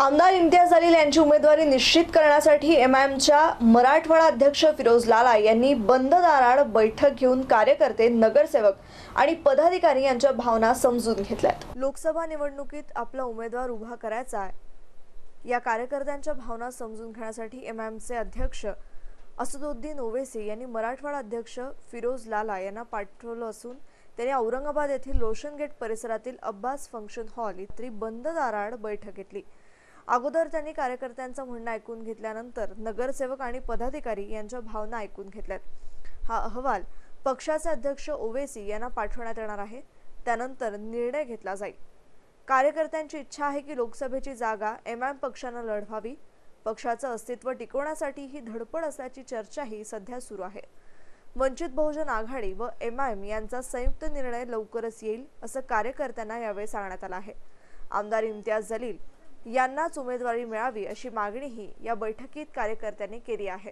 आमदार इम्तियाज अली यांची उमेदवारी निश्चित करण्यासाठी एम आय एमच्या मराठवाडा अध्यक्ष फिरोज लाला यांनी बंद दाराड बैठक घेऊन कार्यकर्ते नगरसेवक आणि पदाधिकारी यांच्या भावना समजून घेतल्यात. लोकसभा निवडणुकीत आपला उमेदवार उभा करायचा आहे. या कार्यकर्त्यांच्या भावना समजून घेण्यासाठी एम आय एमचे अध्यक्ष असदुद्दीन ओवेसी यांनी मराठवाडा अध्यक्ष फिरोज लाला यांना पाठवलं असून त्यांनी औरंगाबाद येथील रोशन गेट परिसरातील अब्बास फंक्शन हॉल इथली बंद दाराड बैठक घेतली. अगोदर त्यांनी कार्यकर्त्यांचं म्हणणं ऐकून घेतल्यानंतर नगरसेवक आणि पदाधिकारी यांच्या भावना ऐकून घेतल्यात. हा अहवाल पक्षाचे अध्यक्ष ओवेसी यांना पाठवण्यात येणार आहे. त्यानंतर निर्णय घेतला जाईल. कार्यकर्त्यांची इच्छा आहे की लोकसभेची जागा एम आय पक्षानं लढवावी. पक्षाचं अस्तित्व टिकवण्यासाठी ही धडपड असल्याची चर्चाही सध्या सुरू आहे. वंचित बहुजन आघाडी व एम आय एम यांचा संयुक्त निर्णय लवकरच येईल असं कार्यकर्त्यांना यावेळी सांगण्यात आलं आहे. आमदार इम्तियाज जलील यांनाच उमेदवारी मिळावी अशी मागणीही या बैठकीत कार्यकर्त्यांनी केली आहे.